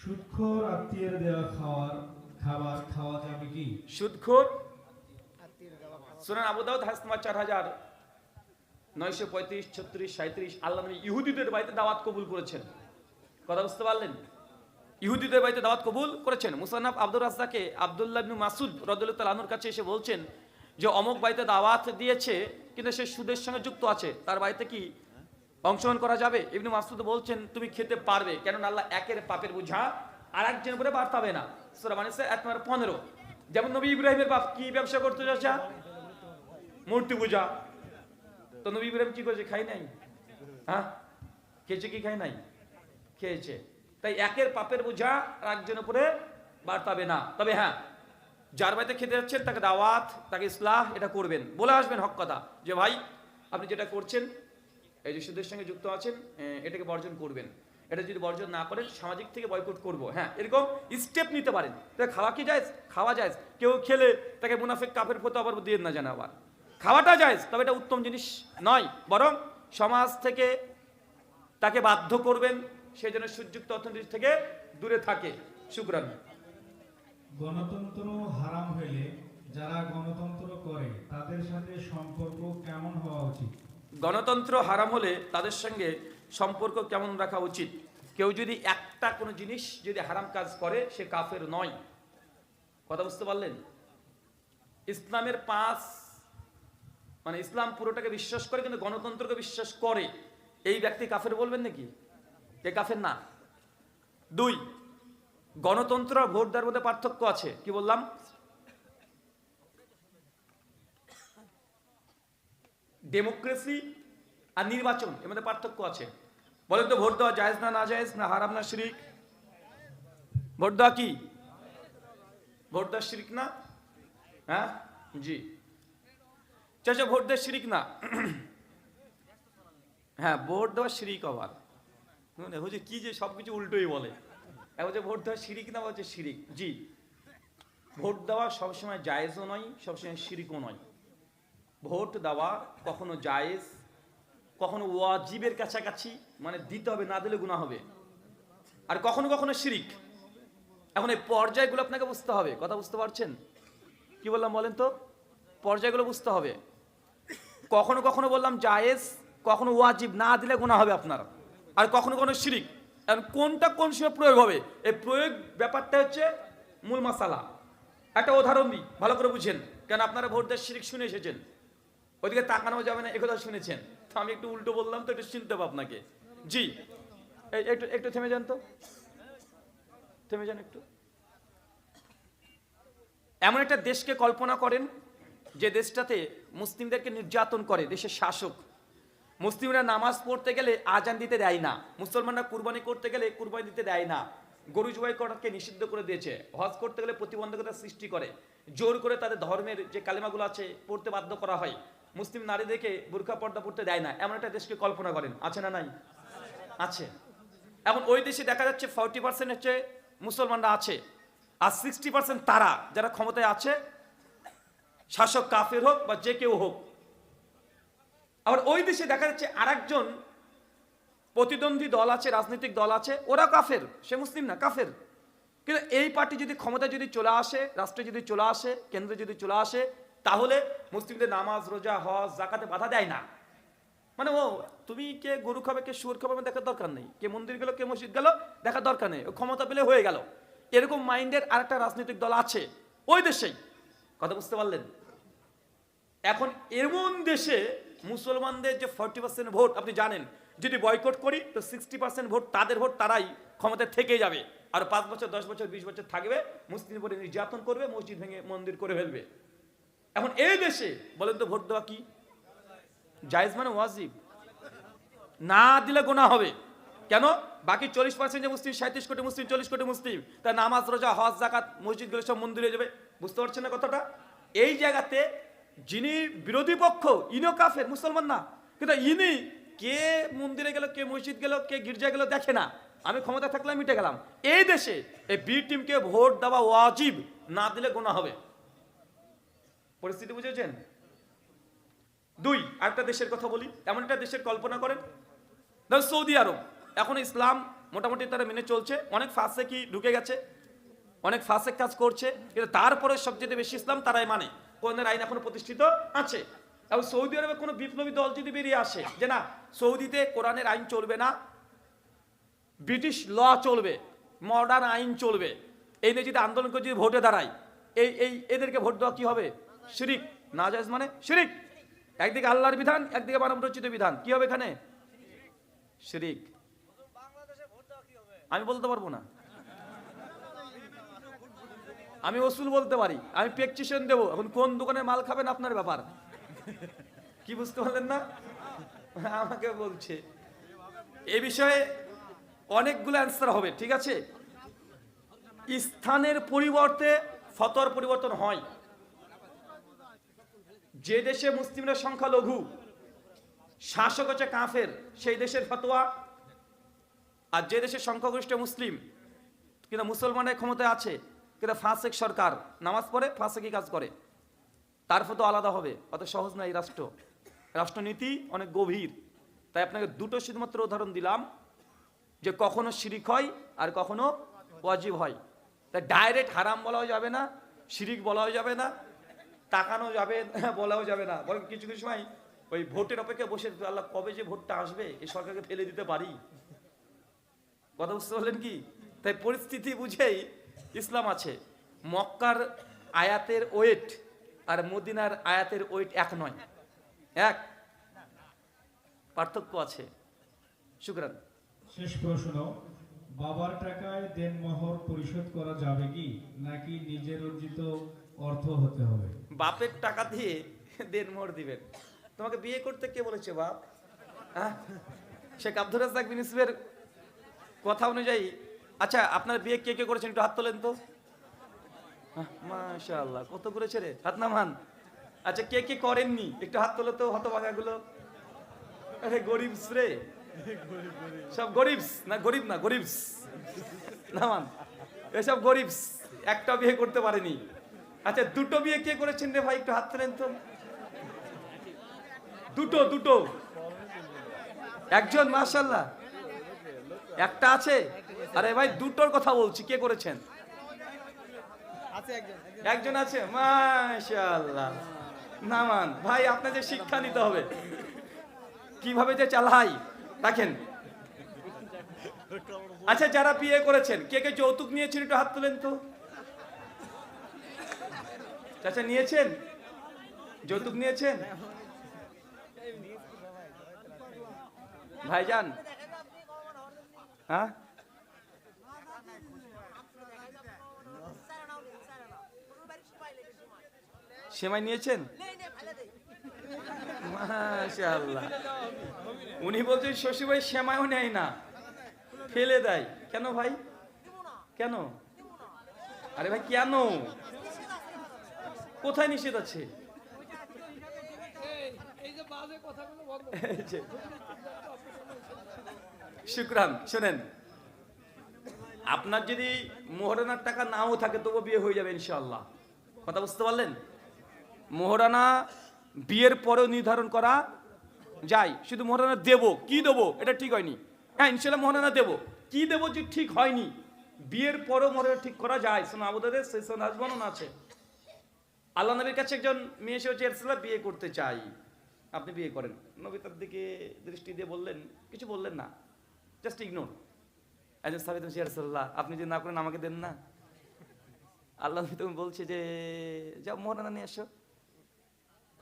সুদখোর আত্মীয়ের দেওয়া খাওয়ার, খাবার খাওয়া যাবে কি? সুদখোর সুনান আবু দাউদ, হাদিস নম্বর চার হাজার নয়শো পঁয়ত্রিশ, ছত্রিশ সাঁত্রিশ আল্লাহ নবী ইহুদিদের বাড়িতে দাওয়াত কবুল করেছেন। কথা বুঝতে পারলেন? ইহুদিদের বাড়িতে দাওয়াত কবুল করেছেন? মুসান্নাফ আব্দুর রাজ্জাকে আব্দুল্লাহ ইবনু মাসুদ রদুল্লাহ আনুর কাছে এসে বলছেন যে, অমুক বাড়িতে দাওয়াত দিয়েছে, কিন্তু সে সুদের সঙ্গে যুক্ত আছে। তার বাড়িতে কি অংশগ্রহণ করা যাবে? ইবনু মাসুদ বলছেন, তুমি খেতে পারবে। কেননা আল্লাহ একের পাপের বোঝা আর একজন উপরে বাড়তাবে না। সুরা মানিসে এক নম্বর পনেরো। যেমন নবী ইব্রাহিমের বাপ কি ব্যবসা করতে চাচা? মূর্তি পূজা। তো নবী ইব্রাহিম কি করেছে? খাই নাই? হ্যাঁ? খেয়েছে কি খাই নাই? খেয়েছে। তাই একের পাপের বোঝা আর একজনের উপরে বাড়তাবে না। তবে হ্যাঁ যার বাড়িতে খেতে যাচ্ছেন, তাকে দাওয়াত, তাকে ইসলাহ, এটা করবেন। বলে আসবেন হক কথা যে, ভাই, আপনি যেটা করছেন এই সুদের সঙ্গে যুক্ত আছেন এটাকে বর্জন করবেন। এটা যদি বর্জন না করেন, সামাজিক থেকে বয়কট করব। হ্যাঁ এরকম স্টেপ নিতে পারেন। খাওয়া কি যায় খাওয়া যায় কেউ খেলে তাকে মুনাফেক কাফের ফতো আবার দিয়ে না জানা আবার। খাওয়াটা যায় তবে এটা উত্তম জিনিস নয়। বরং সমাজ থেকে তাকে বাধ্য করবেন, সেই জন্য সুযুক্ত অর্থনীতি থেকে দূরে থাকে। শুক্রান। গণতন্ত্র হারাম হইলে যারা গণতন্ত্র করে, তাদের সাথে সম্পর্ক কেমন হওয়া উচিত? গণতন্ত্র হারাম হলে তাদের সঙ্গে সম্পর্ক কেমন রাখা উচিত? কেউ যদি একটা কোনো জিনিস যদি হারাম কাজ করে, সে কাফের নয়। কথা বুঝতে পারলেন? ইসলামের পাঁচ মানে ইসলাম পুরোটাকে বিশ্বাস করে, কিন্তু গণতন্ত্রকে বিশ্বাস করে। এই ব্যক্তি কাফের বলবেন নাকি? এ কাফের না। দুই, গণতন্ত্র ভোট দেওয়ার মধ্যে পার্থক্য আছে। কি বললাম? ডেমোক্রেসি আর নির্বাচন, এর মধ্যে পার্থক্য আছে। বলেন তো, ভোট দেওয়া জায়েজ না না জায়েজ, না হারাম না শিরিক? ভোট দেওয়া কি? ভোট দেওয়া শিরিক না? হ্যাঁ? জি। চাচা, ভোট দেওয়া শিরিক না? হ্যাঁ ভোট দেওয়া শিরিক আবার। মানে হচ্ছে কি যে সবকিছু উল্টোই বলে। এখন যে ভোট দেওয়া শিরিক না হচ্ছে শিরিক। জি। ভোট দেওয়া সবসময় জায়েজও নয়, সবসময় শিরিকও নয়। ভোট দেওয়া কখনো জায়েজ, কখনো ওয়াজিবের কাছাকাছি মানে দিতে হবে, না দিলে গুণা হবে। আর কখনো কখনো শিরিক। এখন এই পর্যায়গুলো আপনাকে বুঝতে হবে। কথা বুঝতে পারছেন? কি বললাম বলেন তো? পর্যায়গুলো বুঝতে হবে। কখনো কখনো বললাম জায়েজ, কখনো ওয়াজিব, না দিলে গুণা হবে আপনার। আর কখনো কখনো শিরিক। এখন কোনটা কোন সময় প্রয়োগ হবে? এই প্রয়োগ ব্যাপারটা হচ্ছে মূল মশালা। একটা উদাহরণ দিই, ভালো করে বুঝেন। কেন আপনারা ভোট দেওয়ার শিরিক শুনে এসেছেন? ওইদিকে তাকানো যাবে না, একথা শুনেছেন। তো আমি একটু উল্টো বললাম তো একটু শুনতে হবে আপনাকে। জি একটু একটু থেমে যান তো। থেমে যান একটু। এমন একটা দেশকে কল্পনা করেন যে দেশটাতে মুসলিমদেরকে নির্যাতন করে, দেশের শাসক। মুসলিমরা নামাজ পড়তে গেলে আজান দিতে দেয় না। মুসলমানরা কুরবানি করতে গেলে কুরবানি দিতে দেয় না। গরু জবাই করাকে নিষিদ্ধ করে দিয়েছে। হজ করতে গেলে প্রতিবন্ধকতা সৃষ্টি করে। জোর করে তাদের ধর্মের যে কালেমাগুলো আছে পড়তে বাধ্য করা হয়। মুসলিম নারীদেরকে বুর্খা পর্দা পড়তে দেয় না, এমন একটা দেশকে কল্পনা করেন, আছে না নাই? আছে। এখন ওই দেশে দেখা যাচ্ছে ফর্টি পার্সেন্ট হচ্ছে মুসলমানরা আছে, আর সিক্সটি পার্সেন্ট তারা, যারা ক্ষমতায় আছে, শাসক কাফের হোক বা যে কেউ হোক। আবার ওই দেশে দেখা যাচ্ছে আরেকজন প্রতিদ্বন্দ্বী দল আছে, রাজনৈতিক দল আছে, ওরা কাফের, সে মুসলিম না, কাফের। কিন্তু এই পার্টি যদি ক্ষমতা যদি চলে আসে, রাষ্ট্রে যদি চলে আসে, কেন্দ্রে যদি চলে আসে তাহলে মুসলিমদের নামাজ, রোজা, হজ জাকাতে বাধা দেয় না। মানে ও, তুমি কে গরু খাবে, কে শুয়োর খাবে, দেখার দরকার নেই। কে মন্দির গেল, কে মসজিদ গেল, দেখার দরকার নেই। ক্ষমতা পেলে হয়ে গেল। এরকম মাইন্ডের আরেকটা রাজনৈতিক দল আছে ওই দেশেই। কথা বুঝতে পারলেন? এখন এমন দেশে মুসলমানদের যে ফর্টি পার্সেন্ট ভোট, আপনি জানেন, যদি বয়কট করি, তো সিক্সটি পার্সেন্ট ভোট, তাদের ভোট তারাই ক্ষমতায় থেকে যাবে। আর পাঁচ বছর, দশ বছর, বিশ বছর থাকবে, মুসলিম উপরে নির্যাতন করবে, মসজিদ ভেঙে মন্দির করে ফেলবে। এখন এই দেশে বলেন তো ভোট দেওয়া কি? জায়েজ মানে ওয়াজিব। না দিলে গোনা হবে। কেন? বাকি চল্লিশ পার্সেন্ট যে মুসলিম সাঁত্রিশ কোটি মুসলিম, চল্লিশ কোটি মুসলিম, তার নামাজ, রোজা, হজ জাকাত মসজিদগুলো সব মন্দিরে যাবে। বুঝতে পারছেন না কথাটা? এই জায়গাতে যিনি বিরোধী পক্ষ ইনো কাফের, মুসলমান না। কিন্তু ইনি কে মন্দিরে গেল, কে মসজিদ গেল, কে গির্জা গেল দেখে না। আমি ক্ষমতা থাকলে মিটে গেলাম। এই দেশে এই বি টিমকে ভোট দেওয়া ওয়াজিব। না দিলে গোনা হবে। পরিস্থিতি বুঝেছেন? দুই, আরেকটা দেশের কথা বলি। এমন একটা দেশের কল্পনা করেন। ধর সৌদি আরব। এখন ইসলাম মোটামুটি তারা মেনে চলছে। অনেক ফাঁসে কি ঢুকে গেছে? অনেক ফাঁসে কাজ করছে। কিন্তু তারপরে সবচেয়ে বেশি ইসলাম তারাই মানে। কোরআনের আইন এখনও প্রতিষ্ঠিত আছে। এবং সৌদি আরবে কোনো বিপ্লবী দল যদি বেরিয়ে আসে, যে না, সৌদিতে কোরআনের আইন চলবে না, ব্রিটিশ ল চলবে মডার্ন আইন চলবে, এই নিয়ে যদি আন্দোলন করে যদি ভোটে দাঁড়ায়, এই এই, এদেরকে ভোট দেওয়া কী হবে? শিরিক। না জায়েজ মানে শিরিক। একদিকে আল্লাহর বিধান, একদিকে মানব রচিত বিধান। কি হবে এখানে? শিরিক। আমি বলতে পারব না। আমি ওসুল বলতে পারি। আমি প্রেকচিশন দেবো। এখন কোন দোকানে মাল খাবেন আপনার ব্যাপার? কি বুঝতে পারলেন না? আমাকে বলছে। এ বিষয়ে অনেকগুলো অ্যান্সার হবে, ঠিক আছে? স্থানের পরিবর্তে ফতর পরিবর্তন হয়। যে দেশে মুসলিমরা সংখ্যা লঘু শাসক হচ্ছে কাফের, সেই দেশের ফতোয়া। আর যে দেশের সংখ্যাগরিষ্ঠ মুসলিম, কিন্তু মুসলমানের ক্ষমতায় আছে, কিন্তু ফাঁসেক সরকার নামাজ পড়ে ফাঁসেকি কাজ করে। তার ফতো আলাদা হবে, অত সহজ না এই রাষ্ট্র। রাষ্ট্রনীতি অনেক গভীর। তাই আপনাকে দুটো শুধুমাত্র উদাহরণ দিলাম, যে কখনো শিরিক হয় আর কখনো ওয়াজিব হয়। তাই ডাইরেক্ট হারাম বলাও যাবে না, শিরিক বলাও যাবে না তাকানো যাবে বলাও যাবে না। বরং কিছু কিছু সময় ওই ভোটের অপেক্ষায় বসে আল্লাহ কবে যে ভোটটা আসবে এই সরকারকে ফেলে দিতে পারি। কথা বুঝতে পারলেন কি? তাই পরিস্থিতি বুঝেই ইসলাম আছে। মক্কার আয়াতের ওয়েট আর মদিনার আয়াতের ওয়েট এক নয়। এক। পার্থক্য আছে। শুক্রান। শেষ প্রশ্ন, বাবার টাকায় দেনমোহর পরিশোধ করা যাবে কি? নাকি নিজের অর্জিত অর্থ হতে হবে। বাপের টাকা দিয়ে দেড় মোহর দিবেন। তোমাকে বিয়ে করতে কে বলেছে, বাপ? হ্যাঁ? শেখ আব্দুল রাজাক বিন ইউসুফের কথা অনুযায়ী। আচ্ছা আপনার বিয়ে কে কে করেছেন একটু হাত তোলেন তো। মাশাআল্লাহ, কত করেছে রে? হাত নামান। আচ্ছা কে কে করেননি? একটু হাত তোলো তো হতভাগাগুলো। আরে, গরিবস রে। সব গরিবস? না, গরিব না, গরিবস। নামান, এসব গরিবস। একটা বিয়ে করতে পারেনি। আচ্ছা দুটো বিয়ে কে করেছেন রে ভাই? একটু হাত তোলেন তো। দুটো দুটো। একজন মাশাল্লাহ একটা আছে? আরে ভাই, দুটোর কথা বলছি, কে করেছেন? একজন আছে? মাশাল্লাহ নামান ভাই, আপনাদের শিক্ষা নিতে হবে। কীভাবে যে চালাই? দেখেন। আচ্ছা যারা বিয়ে করেছেন, কে কে যৌতুক নিয়েছেন, একটু হাত তুলেন তো। চাচা নিয়েছেন? যৌতুক নিয়েছেন? ভাইজান। হ্যাঁ? সেমাই নিয়েছেন? উনি বলছেন শ্বশুরবাড়ি সেমাইও নেয় না। ফেলে দেয়। কেন ভাই? কেন? আরে ভাই, কেন? কোথায় নিষেধ আছে। শুক্রান, শোনেন। আপনার যদি মোহরানার টাকা নাও থাকে তবু বিয়ে হয়ে যাবে ইনশাল্লাহ কথা বুঝতে পারলেন? মোহরানা বিয়ের পরেও নির্ধারণ করা যায়। শুধু মোহরানা দেব, কি দেবো, এটা ঠিক হয়নি। হ্যাঁ ইনশাল্লাহ মোহরানা দেব। কি দেবো যে ঠিক হয়নি? বিয়ের পরেও মোহরানা ঠিক করা যায়। শোনো আবুদাদের সেই আছে। আল্লাহ নবীর কাছে একজন মেয়ে এসে হচ্ছে বিয়ে করতে চাই। আপনি বিয়ে করেন। নবী তার দিকে দৃষ্টি দিয়ে বললেন, কিছু বললেন না জাস্ট ইগনোর একজন সাহেব তুমি এরসাল্লাহ আপনি যদি না করেন আমাকে দেন না। আল্লাহ নবী তুমি বলছে যে, যাও মোহরানা নিয়ে এসো।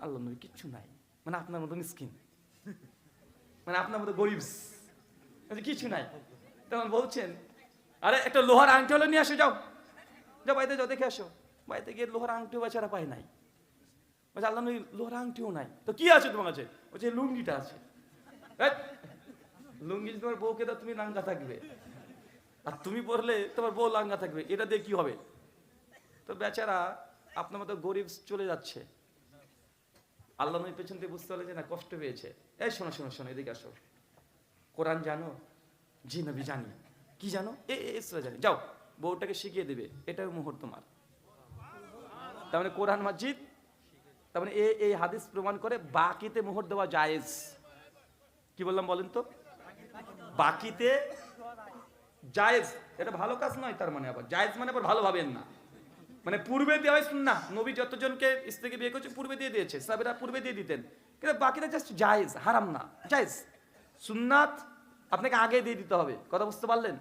আল্লাহ নবী কিচ্ছু নাই মানে আপনার মতো মিসকিন মানে আপনার মতো গরিবস মানে কিছু নাই। তখন বলছেন, আরে, একটা লোহার আংটি হলে নিয়ে আসো, যাও। যাও বাড়িতে যাও, দেখে আসো। বাড়িতে গিয়ে লোহার আংটিও বেচারা পায় নাই। বলছে আল্লাহ নবী লোহার আংটিও নাই। তো কি আছে তোমার কাছে? বলছে লুঙ্গিটা আছে। লুঙ্গি তোমার বউকে দাও তুমি লাঙ্গা থাকবে। আর তুমি পড়লে তোমার বউ লাঙ্গা থাকবে। এটা দিয়ে কি হবে? তো বেচারা আপনার মতো গরিব চলে যাচ্ছে। আল্লাহ নবী পেছন থেকে বুঝতে পারলে যে না কষ্ট পেয়েছে। এই শোনো শোনো শোনো এদিকে আসো। কোরআন জানো? জি নবী জানি। কি জানো? এ এ, ইসরা জানি। যাও বউটাকে শিখিয়ে দেবে। এটাই মোহর তোমার তার মানে কোরআন মসজিদ তার মানে এ, এই হাদিস প্রমাণ করে বাকিতে মোহর দেওয়া জায়েজ। কি বললাম বলেন তো? বাকিতে জায়েজ। এটা ভালো কাজ নয় তার মানে আবার। জায়েজ মানে আবার ভালো ভাবেন না। মানে পূর্বে দেওয়া হয় না নবী যতজনকে স্ত্রীকে বিয়ে করছে, পূর্বে দিয়ে দিয়েছে। সাবেরা পূর্বে দিয়ে দিতেন। কিন্তু বাকিটা জাস্ট জায়েজ, হারাম না। জায়েজ। সুন্নাত আপনাকে আগে দিয়ে দিতে হবে। কথা বুঝতে পারলেন?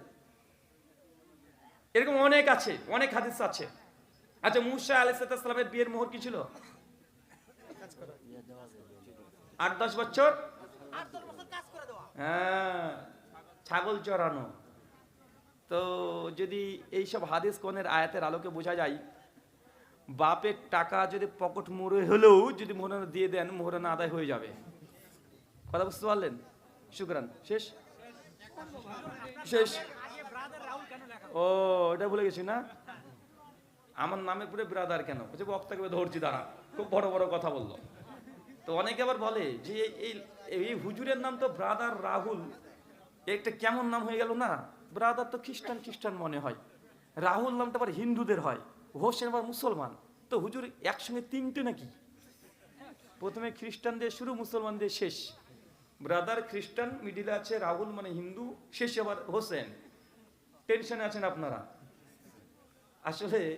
এরকম অনেক আছে, অনেক হাদিস আছে। আচ্ছা মুসা আলাইসালামের বিয়ের মোহর কি ছিল? আট দশ বছর? হ্যাঁ ছাগল চড়ানো। তো যদি এইসব হাদিস কোনের আয়াতের আলোকে বোঝা যায় বাপের টাকা যদি পকেট মুড়ে হলেও যদি মোহরানা দিয়ে দেন মোহরানা আদায় হয়ে যাবে। কথা বুঝতে পারলেন? শুক্রান শেষ? শেষ। ও এটা ভুলে গেছি না? আমার নামে পুরো ব্রাদার কেন? বলছে, বক্তাকে ধরছি, দাঁড়া। খুব বড় বড় কথা বলল। তো অনেকে আবার বলে যে, এই এই হুজুরের নাম তো ব্রাদার রাহুল। একটা কেমন নাম হয়ে গেল না? ব্রাদার তো খ্রিস্টান খ্রিস্টান মনে হয়। রাহুল নামটা আবার হিন্দুদের হয়। হোসেন আবার মুসলমান। তো হুজুর একসঙ্গে তিনটে নাকি? প্রথমে খ্রিস্টানদের শুরু মুসলমানদের শেষ। ব্রাদার খ্রিস্টান মিডিলে আছে রাহুল মানে হিন্দু, শেষে আবার হোসেন। টেনশনে আছেন আপনারা? আসলে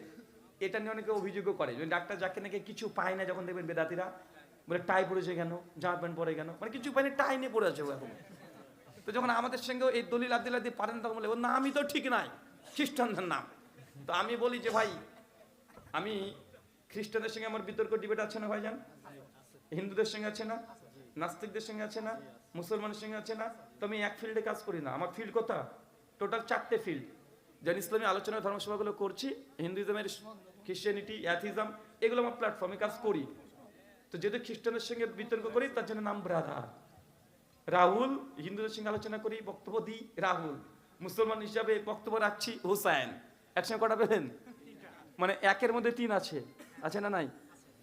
এটা নিয়ে অনেকে অভিযোগও করে। যে ডাক্তার যাকে নাকি কিছু পায় না যখন দেখবেন বেদাতিরা, বলে টাই পড়েছে কেন? জামা প্যান্ট পরে কেন? মানে কিছু পায়নি টাই নিয়ে পড়ে আছে ও এখন। তো যখন আমাদের সঙ্গে এই দলিল আব্দুল্লাহ দিয়ে পারেন, তখন বলে ওর নামই তো ঠিক নাই, খ্রিস্টানদের নাম। তো আমি বলি যে, ভাই, আমি খ্রিস্টানদের সঙ্গে আমার বিতর্ক ডিবেট আছে না ভাই ভাইজান? হিন্দুদের সঙ্গে আছে না? নাস্তিকদের সঙ্গে আছে না? মুসলমানের সঙ্গে আছে না? তো আমি এক ফিল্ডে কাজ করি না। আমার ফিল্ড কোথা? টোটাল চারটে ফিল্ড যেন ইসলামী আলোচনা ধর্মসভাগুলো করছি, হিন্দুইজমের খ্রিস্টানিটি অ্যাথিজম এগুলো আমার প্ল্যাটফর্মে কাজ করি। তো যেহেতু খ্রিস্টানের সঙ্গে বিতর্ক করি, তার জন্য নাম ব্রাদার রাহুল, হিন্দুদের সঙ্গে আলোচনা করি, বক্তব্য দিই, রাহুল। মুসলমান হিসাবে বক্তব্য রাখছি, হুসাইন। একসঙ্গে কটা পেলেন? মানে একের মধ্যে তিন আছে। আছে না নাই?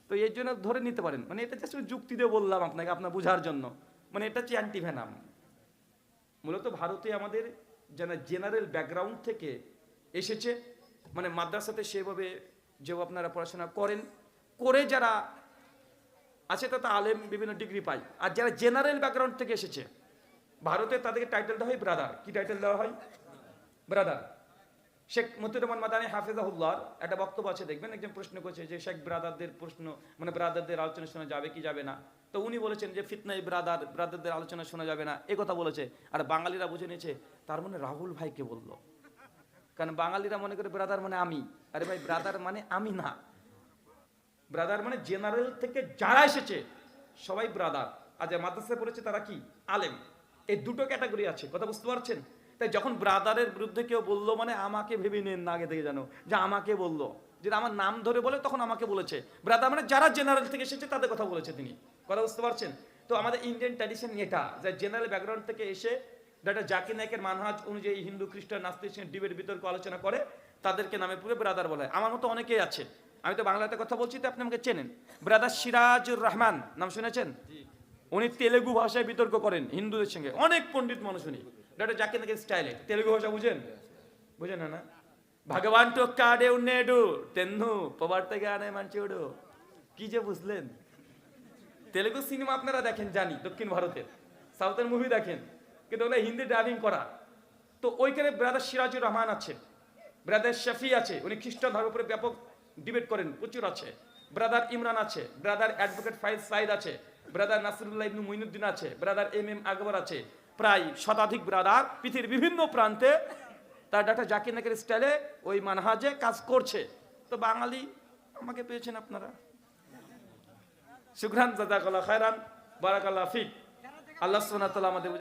তো এর জন্য ধরে নিতে পারেন। মানে এটা জাস্ট যুক্তি দিয়ে বললাম আপনাকে, আপনার বোঝার জন্য। মানে এটা হচ্ছে অ্যান্টিভেনাম মূলত ভারতে আমাদের যারা জেনারেল ব্যাকগ্রাউন্ড থেকে এসেছে মানে মাদ্রাসাতে সেভাবে যেও আপনারা পড়াশোনা করেন, করে যারা আছে তাতে আলেম, বিভিন্ন ডিগ্রি পায়। আর যারা জেনারেল ব্যাকগ্রাউন্ড থেকে এসেছে, ভারতে তাদেরকে টাইটেল দেওয়া হয় ব্রাদার কি টাইটেল দেওয়া হয়? ব্রাদার শেখ মতিউর রহমান মাদানী হাফিজাহুল্লাহর একটা বক্তব্য আছে, দেখবেন? একজন প্রশ্ন করছে যে, শেখ ব্রাদারদের প্রশ্ন মানে ব্রাদারদের আলোচনা শোনা যাবে কি যাবে না? তো উনি বলেছেন যে ফিতনাই ব্রাদার ব্রাদারদের আলোচনা শোনা যাবে না। এ কথা বলেছে। আর বাঙালিরা বুঝে নিয়েছে, তার মানে রাহুল ভাইকে বলল। কারণ বাঙালিরা মনে করে ব্রাদার মানে আমি। আরে ভাই ব্রাদার মানে আমি না। ব্রাদার মানে জেনারেল থেকে যারা এসেছে, সবাই ব্রাদার আর যারা মাদ্রাসায় পড়েছে, তারা কি? আলেম। এই দুটো ক্যাটাগরি আছে, কথা বুঝতে পারছেন? তাই যখন ব্রাদারের বিরুদ্ধে কেউ বলল মানে আমাকে ভেবে নেন না আগে থেকে জানো যে আমাকে বলল। যদি আমার নাম ধরে বলে, তখন আমাকে বলেছে। ব্রাদার মানে যারা জেনারেল থেকে এসেছে, তাদের কথা বলেছে তিনি। কথা বুঝতে পারছেন? তো আমাদের ইন্ডিয়ান ট্র্যাডিশন এটা, যে জেনারেল ব্যাকগ্রাউন্ড থেকে এসে যারা জাকির নায়কের মানহাজ অনুযায়ী হিন্দু খ্রিস্টান নাস্তিক ডিবেট বিতর্ক আলোচনা করে তাদেরকে নামে পুরো ব্রাদার বলা হয়। আমার মতো অনেকেই আছে। আমি তো বাংলাতে কথা বলছি তো আপনি আমাকে চেনেন। ব্রাদার সিরাজুর রহমান নাম শুনেছেন? উনি তেলেগু ভাষায় বিতর্ক করেন হিন্দুদের সঙ্গে। অনেক পণ্ডিত মানুষ উনি। ডাক্তার জাকির নায়কের স্টাইলে তেলেগু ভাষা বুঝেন? বুঝেন না ভগবান তো কাডে উন্নেডু তেন্নু পবার্তে আনে মানচিউডু কি যে বুঝলেন? তেলেগু সিনেমা আপনারা দেখেন জানি দক্ষিণ ভারতের। সাউথের মুভি দেখেন। কিন্তু ওগুলো হিন্দি ডাবিং করা। তো ওইখানে ব্রাদার সিরাজুর রহমান আছে ব্রাদার শফি আছে, উনি খ্রিস্টান ধর্মের উপরে ব্যাপক ডিবেট করেন, প্রচুর আছে। ব্রাদার ইমরান আছে ব্রাদার অ্যাডভোকেট ফাইজ সাইদ আছে ব্রাদার নাসিরুল্লাহ ইবনু মুইনুদ্দিন আছে ব্রাদার এম এম আকবর আছে। প্রায় শতাধিক ব্রাদার পৃথিবীর বিভিন্ন প্রান্তে তার ডাক্তার জাকির নাকের স্টাইলে ওই মানহাজে কাজ করছে। তো বাঙালি আমাকে পেয়েছেন আপনারা। শুক্রান জাজাকাল্লাহ খায়রান, বারাকাল্লাহ আল্লাহ ওয়া তাআলা আমাদের